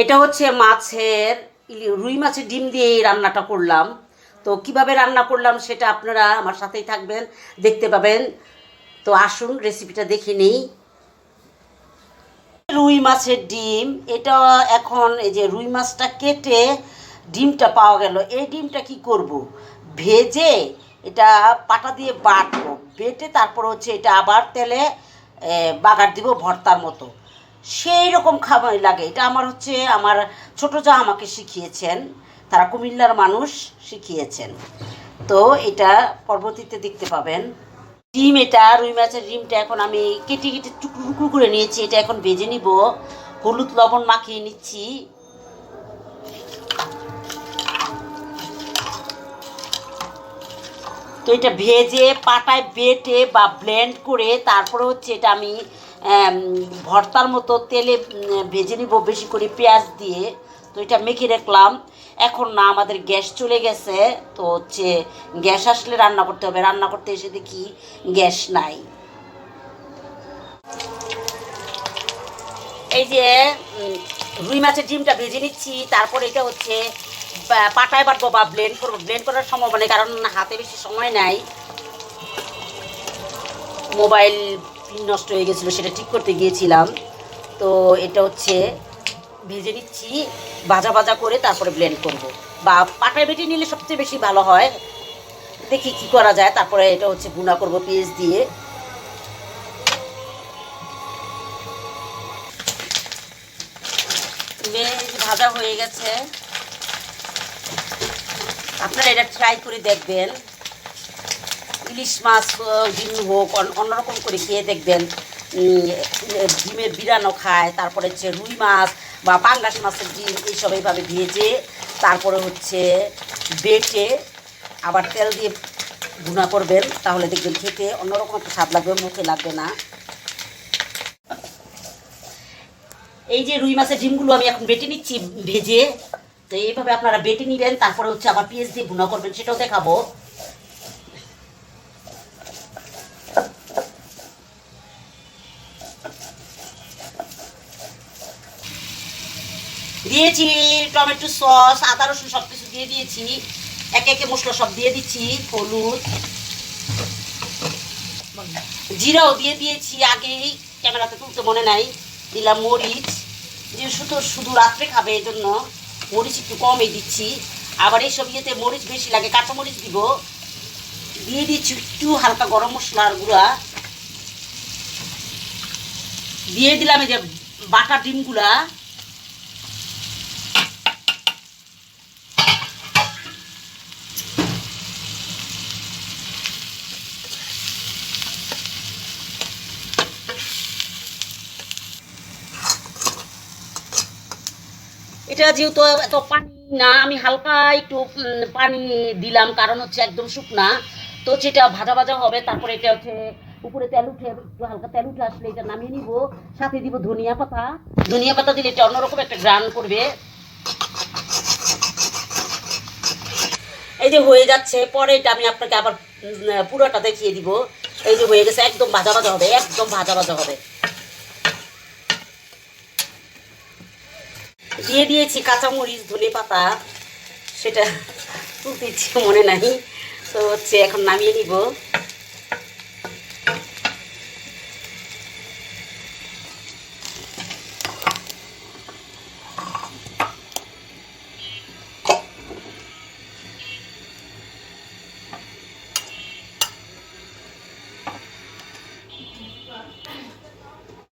এটা হচ্ছে মাছের রুই মাছের ডিম দিয়ে এই রান্নাটা করলাম। তো কীভাবে রান্না করলাম সেটা আপনারা আমার সাথেই থাকবেন, দেখতে পাবেন। তো আসুন রেসিপিটা দেখে নেই। রুই মাছের ডিম, এটা এখন এই যে রুই মাছটা কেটে ডিমটা পাওয়া গেল। এই ডিমটা কি করব? ভেজে এটা পাটা দিয়ে বাটবো। বেটে তারপর হচ্ছে এটা আবার তেলে বাগার দিব ভর্তার মতো। সেই রকম খাবার লাগে। এটা আমার হচ্ছে, আমার ছোট যা আমাকে শিখিয়েছেন, তারা কুমিল্লার মানুষ শিখিয়েছেন। তো এটা পরবর্তীতে দেখতে পাবেন। ডিম এটা, রুই মাছের ডিমটা এখন আমি কেটে কেটে টুকরো টুকরো করে নিয়েছি, এটা এখন ভেজে নিব। হলুদ লবণ মাখিয়ে নিচ্ছি। তো এটা ভেজে, পাটায় বেটে বা ব্লেন্ড করে তারপরে হচ্ছে এটা আমি ভর্তার মতো তেলে ভেজে নিব বেশি করে পেঁয়াজ দিয়ে। তো এটা মেখে রাখলাম। এখন না, আমাদের গ্যাস চলে গেছে। তো হচ্ছে গ্যাস আসলে রান্না করতে হবে। রান্না করতে এসে দেখি গ্যাস নাই। এই যে রুই মাছের ডিমটা ভেজে নিচ্ছি। তারপর এটা হচ্ছে পাটায় বাটবো বা ব্লেন্ড করব। ব্লেন্ড করার সম্ভব নেই কারণ হাতে বেশি সময় নাই। মোবাইল পিন নষ্ট হয়ে গেছিল, সেটা ঠিক করতে গিয়েছিলাম। তো এটা হচ্ছে ভেজে নিচ্ছি, ভাজা ভাজা করে তারপরে ব্লেন্ড করব। বা পাটায় বেটে নিলে সবচেয়ে বেশি ভালো হয়। দেখি কি করা যায়, তারপরে এটা হচ্ছে গুঁড়া করব পেঁয়াজ দিয়ে। ভাজা হয়ে গেছে। আপনারা এটা ট্রাই করে দেখবেন। ইলিশ মাছ ডিম হোক, অন- অন্যরকম করে খেয়ে দেখবেন ডিমের বিরানো খায়, তারপরে হচ্ছে রুই মাছ বা পাঙ্গাস মাছের ডিম, এইসব এইভাবে ভেজে, তারপরে হচ্ছে বেটে আবার তেল দিয়ে ভুনা করবেন, তাহলে দেখবেন খেতে অন্যরকম একটা স্বাদ লাগবে, মুখে লাগবে না। এই যে রুই মাছের ডিমগুলো আমি এখন বেটে নিচ্ছি ভেজে, তো এইভাবে আপনারা বেটে নিবেন, তারপরে হচ্ছে আবার পেঁয়াজ দিয়ে ভুনা করবেন, সেটাও দেখাবো। দিয়েছি টমেটো সস, আদা, রসুন সব কিছু দিয়ে দিয়েছি। একে একে মশলা সব দিয়ে দিচ্ছি, হলুদ। জিরাও দিয়ে দিয়েছি, আগেই ক্যামেরাতে তুলতে মনে নাই। দিলাম মরিচ। যে শুধু শুধু রাত্রে খাবে এই জন্য মরিচ একটু কমই দিচ্ছি। আবার এইসব ইয়েতে মরিচ বেশি লাগে, কাঁচা মরিচ দিব। দিয়ে দিচ্ছি একটু হালকা গরম মশলার গুঁড়া। দিয়ে দিলাম এই যে বাটা ডিমগুলা। এটা যেহেতু এত পানি না, আমি হালকা একটু পানি দিলাম, কারণ হচ্ছে একদম শুকনা। তো সেটা ভাজা ভাজা হবে, তারপরে এটা হচ্ছে উপরে তেল উঠে, একটু হালকা তেল উঠে আসলে এটা নামিয়ে নিব। সাথে দিব ধনিয়া পাতা। ধনিয়া পাতা দিলে এটা অন্যরকম একটা গ্রান করবে। এই যে হয়ে যাচ্ছে, পরে এটা আমি আপনাকে আবার পুরোটা দেখিয়ে দিব। এই যে হয়ে গেছে, একদম ভাজা ভাজা হবে, একদম ভাজা ভাজা হবে। দিয়ে দিয়েছি কাঁচামরিচ ধনে পাতা সেটা ইচ্ছে মনে নাই। তো হচ্ছে এখন নামিয়ে নিব।